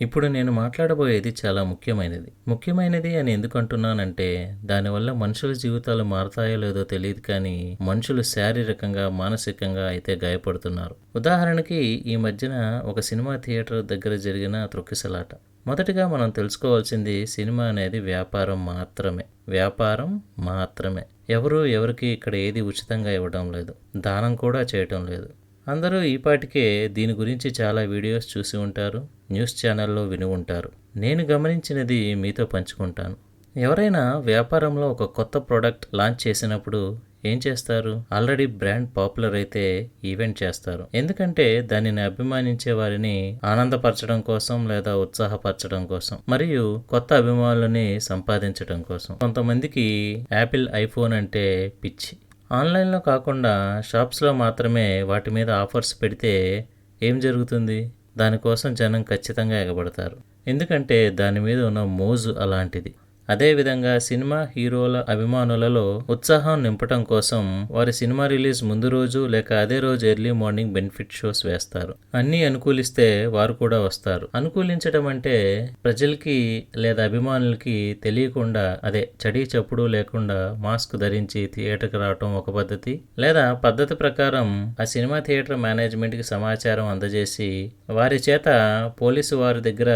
ఇప్పుడు నేను మాట్లాడబోయేది చాలా ముఖ్యమైనది. ముఖ్యమైనది అని ఎందుకు అంటున్నానంటే దానివల్ల మనుషుల జీవితాలు మారతాయో లేదో తెలియదు కానీ మనుషులు శారీరకంగా మానసికంగా అయితే గాయపడుతున్నారు. ఉదాహరణకి ఈ మధ్యన ఒక సినిమా థియేటర్ దగ్గర జరిగిన త్రొక్కిసలాట మొదటిగా మనం తెలుసుకోవాల్సింది సినిమా అనేది వ్యాపారం మాత్రమే. వ్యాపారం మాత్రమే. ఎవరు ఎవరికి ఇక్కడ ఏది ఉచితంగా ఇవ్వడం లేదు. దానం కూడా చేయటం లేదు. అందరూ ఈపాటికే దీని గురించి చాలా వీడియోస్ చూసి ఉంటారు న్యూస్ ఛానల్లో విని ఉంటారు. నేను గమనించినది మీతో పంచుకుంటాను. ఎవరైనా వ్యాపారంలో ఒక కొత్త ప్రోడక్ట్ లాంచ్ చేసినప్పుడు ఏం చేస్తారు? ఆల్రెడీ బ్రాండ్ పాపులర్ అయితే ఈవెంట్ చేస్తారు. ఎందుకంటే దానిని అభిమానించే వారిని ఆనందపరచడం కోసం లేదా ఉత్సాహపరచడం కోసం మరియు కొత్త అభిమానులని సంపాదించడం కోసం. కొంతమందికి యాపిల్ ఐఫోన్ అంటే పిచ్చి. ఆన్లైన్లో కాకుండా షాప్స్లో మాత్రమే వాటి మీద ఆఫర్స్ పెడితే ఏం జరుగుతుంది? దానికోసం జనం ఖచ్చితంగా ఎగబడతారు. ఎందుకంటే దాని మీద ఉన్న మోజు అలాంటిది. అదేవిధంగా సినిమా హీరోల అభిమానులలో ఉత్సాహం నింపటం కోసం వారి సినిమా రిలీజ్ ముందు రోజు లేక అదే రోజు ఎర్లీ మార్నింగ్ బెనిఫిట్ షోస్ వేస్తారు. అన్నీ అనుకూలిస్తే వారు కూడా వస్తారు. అనుకూలించడం అంటే ప్రజలకి లేదా అభిమానులకి తెలియకుండా అదే చడి చప్పుడు లేకుండా మాస్క్ ధరించి థియేటర్కి రావటం ఒక పద్ధతి. లేదా పద్ధతి ప్రకారం ఆ సినిమా థియేటర్ మేనేజ్మెంట్కి సమాచారం అందజేసి వారి చేత పోలీసు వారి దగ్గర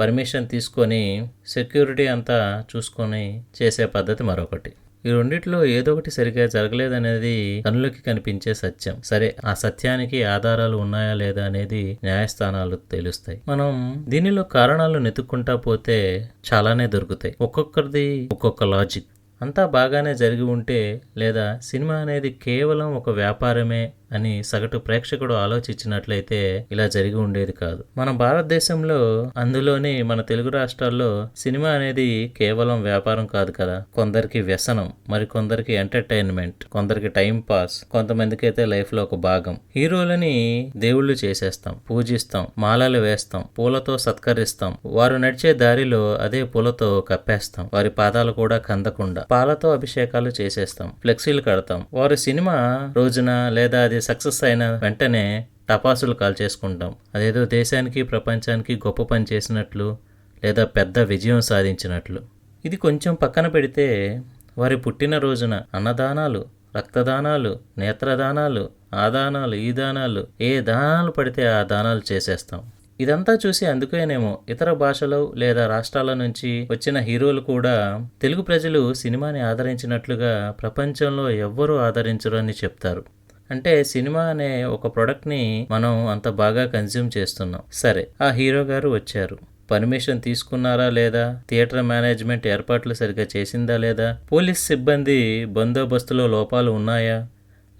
పర్మిషన్ తీసుకొని సెక్యూరిటీ అంతా చూసుకొని చేసే పద్ధతి మరొకటి. ఈ రెండిట్లో ఏదో ఒకటి సరిగా జరగలేదనేది కనులకి కనిపించే సత్యం. సరే ఆ సత్యానికి ఆధారాలు ఉన్నాయా లేదా అనేది న్యాయస్థానాలు తెలుస్తాయి. మనం దీనిలో కారణాలు వెతుక్కుంటా పోతే చాలానే దొరుకుతాయి. ఒక్కొక్కరిది ఒక్కొక్క లాజిక్. అంతా బాగానే జరిగి ఉంటే లేదా సినిమా అనేది కేవలం ఒక వ్యాపారమే అని సగటు ప్రేక్షకుడు ఆలోచించినట్లయితే ఇలా జరిగి ఉండేది కాదు. మన భారతదేశంలో అందులోని మన తెలుగు రాష్ట్రాల్లో సినిమా అనేది కేవలం వ్యాపారం కాదు కదా. కొందరికి వ్యసనం మరి కొందరికి ఎంటర్టైన్మెంట్ కొందరికి టైం పాస్ కొంతమందికి అయితే లైఫ్లో ఒక భాగం. హీరోలని దేవుళ్ళు చేసేస్తాం పూజిస్తాం మాలలు వేస్తాం పూలతో సత్కరిస్తాం. వారు నడిచే దారిలో అదే పూలతో కప్పేస్తాం. వారి పాదాలు కూడా కందకుండా పాలతో అభిషేకాలు చేసేస్తాం ఫ్లెక్సీలు కడతాం. వారు సినిమా రోజున లేదా అది సక్సెస్ అయిన వెంటనే టపాసులు కాల్ చేసుకుంటాం అదేదో దేశానికి ప్రపంచానికి గొప్ప పని చేసినట్లు లేదా పెద్ద విజయం సాధించినట్లు. ఇది కొంచెం పక్కన పెడితే వారి పుట్టినరోజున అన్నదానాలు రక్తదానాలు నేత్రదానాలు ఆ దానాలు ఈ దానాలు ఏ దానాలు పడితే ఆ దానాలు చేసేస్తాం. ఇదంతా చూసి అందుకేనేమో ఇతర భాషలు లేదా రాష్ట్రాల నుంచి వచ్చిన హీరోలు కూడా తెలుగు ప్రజలు సినిమాని ఆదరించినట్లుగా ప్రపంచంలో ఎవ్వరూ ఆదరించరు అని చెప్తారు. అంటే సినిమా అనే ఒక ప్రోడక్ట్ని మనం అంత బాగా కన్జ్యూమ్ చేస్తున్నాం. సరే ఆ హీరో గారు వచ్చారు. పర్మిషన్ తీసుకున్నారా లేదా? థియేటర్ మేనేజ్మెంట్ ఏర్పాట్లు సరిగ్గా చేసిందా లేదా? పోలీస్ సిబ్బంది బందోబస్తులో లోపాలు ఉన్నాయా?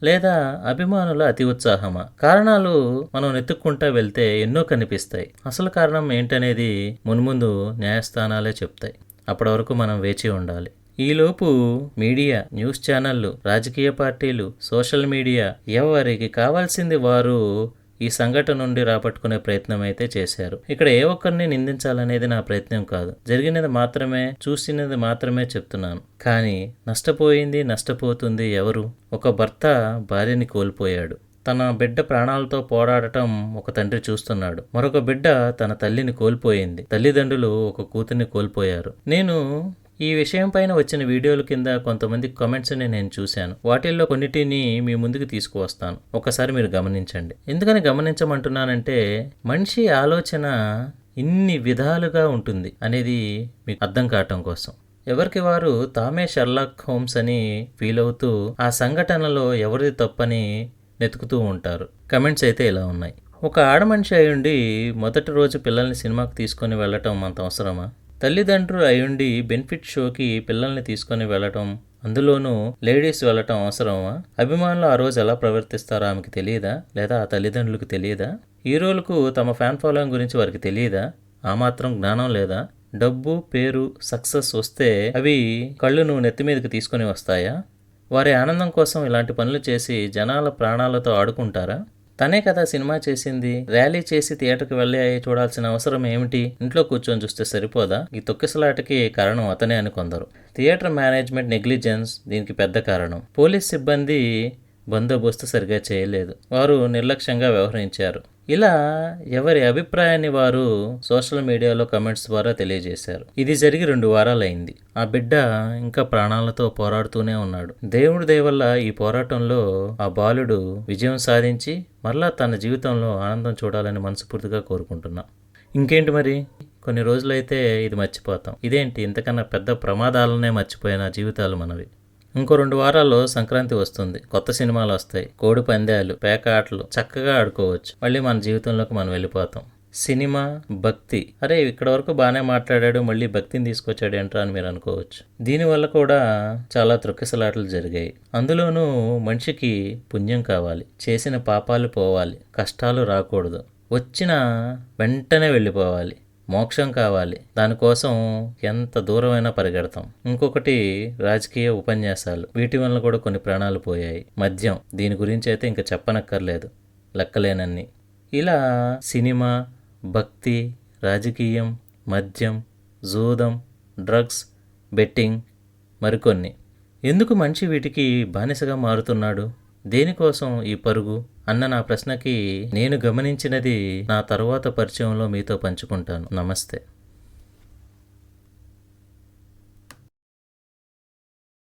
లేదా అభిమానుల అతి ఉత్సాహమా? కారణాలు మనం వెతుక్కుంటా వెళ్తే ఎన్నో కనిపిస్తాయి. అసలు కారణం ఏంటనేది మున్ముందు న్యాయస్థానాలే చెప్తాయి. అప్పటి వరకు మనం వేచి ఉండాలి. ఈలోపు మీడియా న్యూస్ ఛానళ్ళు రాజకీయ పార్టీలు సోషల్ మీడియా ఎవరికి కావాల్సింది వారు ఈ సంఘటన నుండి రాబట్టుకునే ప్రయత్నం అయితే చేశారు. ఇక్కడ ఏ ఒక్కరిని నిందించాలనేది నా ప్రయత్నం కాదు. జరిగినది మాత్రమే చూసినది మాత్రమే చెప్తున్నాను. కానీ నష్టపోయింది నష్టపోతుంది ఎవరు? ఒక భర్త భార్యని కోల్పోయాడు. తన బిడ్డ ప్రాణాలతో పోరాడటం ఒక తండ్రి చూస్తున్నాడు. మరొక బిడ్డ తన తల్లిని కోల్పోయింది. తల్లిదండ్రులు ఒక కూతుర్ని కోల్పోయారు. నేను ఈ విషయం పైన వచ్చిన వీడియోల కింద కొంతమంది కామెంట్స్ని నేను చూశాను. వాటిల్లో కొన్నిటిని మీ ముందుకు తీసుకువస్తాను. ఒకసారి మీరు గమనించండి. ఎందుకని గమనించమంటున్నానంటే మనిషి ఆలోచన ఇన్ని విధాలుగా ఉంటుంది అనేది మీకు అర్థం కావటం కోసం. ఎవరికి వారు తామే షర్లాక్ హోమ్స్ అని ఫీల్ అవుతూ ఆ సంఘటనలో ఎవరిది తప్పని వెతుకుతూ ఉంటారు. కమెంట్స్ అయితే ఇలా ఉన్నాయి. ఒక ఆడమనిషి అయ్యుండి మొదటి రోజు పిల్లల్ని సినిమాకి తీసుకొని వెళ్ళటం అంత అవసరమా? తల్లిదండ్రులు అయ్యుండి బెనిఫిట్ షోకి పిల్లల్ని తీసుకొని వెళ్ళటం అందులోనూ లేడీస్ వెళ్ళటం అవసరమా? అభిమానులు ఆ రోజు ఎలా ప్రవర్తిస్తారో ఆమెకి తెలియదా? లేదా ఆ తల్లిదండ్రులకు తెలియదా? హీరోలకు తమ ఫ్యాన్ ఫాలోయింగ్ గురించి వారికి తెలియదా? ఆ మాత్రం జ్ఞానం లేదా? డబ్బు పేరు సక్సెస్ వస్తే అవి కళ్ళును నెత్తి మీదకి తీసుకొని వస్తాయా? వారి ఆనందం కోసం ఇలాంటి పనులు చేసి జనాల ప్రాణాలతో ఆడుకుంటారా? తనే కదా సినిమా చేసింది ర్యాలీ చేసి థియేటర్కి వెళ్ళి చూడాల్సిన అవసరం ఏమిటి? ఇంట్లో కూర్చొని చూస్తే సరిపోదా? ఈ తొక్కిసలాటకి కారణం అతనే అని కొందరు. థియేటర్ మేనేజ్మెంట్ నెగ్లిజెన్స్ దీనికి పెద్ద కారణం. పోలీస్ సిబ్బంది బందోబస్తు సరిగా చేయలేదు. వారు నిర్లక్ష్యంగా వ్యవహరించారు. ఇలా ఎవరి అభిప్రాయాన్ని వారు సోషల్ మీడియాలో కమెంట్స్ ద్వారా తెలియజేశారు. ఇది జరిగి రెండు వారాలైంది. ఆ బిడ్డ ఇంకా ప్రాణాలతో పోరాడుతూనే ఉన్నాడు. దేవుడి దయవల్ల ఈ పోరాటంలో ఆ బాలుడు విజయం సాధించి మరలా తన జీవితంలో ఆనందం చూడాలని మనస్ఫూర్తిగా కోరుకుంటున్నా. ఇంకేంటి మరి? కొన్ని రోజులైతే ఇది మర్చిపోతాం. ఇదేంటి? ఇంతకన్నా పెద్ద ప్రమాదాలనే మర్చిపోయిన జీవితాలు మనవి. ఇంకో రెండు వారాల్లో సంక్రాంతి వస్తుంది. కొత్త సినిమాలు వస్తాయి. కోడి పందాలు పేక ఆటలు చక్కగా ఆడుకోవచ్చు. మళ్ళీ మన జీవితంలోకి మనం వెళ్ళిపోతాం. సినిమా భక్తి. అరే ఇక్కడ వరకు బాగానే మాట్లాడాడు మళ్ళీ భక్తిని తీసుకొచ్చాడు ఏంట్రా అని మీరు అనుకోవచ్చు. దీనివల్ల కూడా చాలా త్రొక్కిసలాటలు జరిగాయి. అందులోనూ మనిషికి పుణ్యం కావాలి. చేసిన పాపాలు పోవాలి. కష్టాలు రాకూడదు. వచ్చిన వెంటనే వెళ్ళిపోవాలి. మోక్షం కావాలి. దానికోసం ఎంత దూరమైనా పరిగెడతాం. ఇంకొకటి రాజకీయ ఉపన్యాసాలు. వీటి వల్ల కూడా కొన్ని ప్రాణాలు పోయాయి. మద్యం. దీని గురించి అయితే ఇంకా చెప్పనక్కర్లేదు. లెక్కలేనన్ని. ఇలా సినిమా భక్తి రాజకీయం మద్యం జూదం డ్రగ్స్ బెట్టింగ్ మరికొన్ని. ఎందుకు మనిషి వీటికి బానిసగా మారుతున్నాడు? దేనికోసం ఈ పరుగు? అన్న నా ప్రశ్నకి నేను గమనించినది నా తరువాత పరిచయంలో మీతో పంచుకుంటాను. నమస్తే.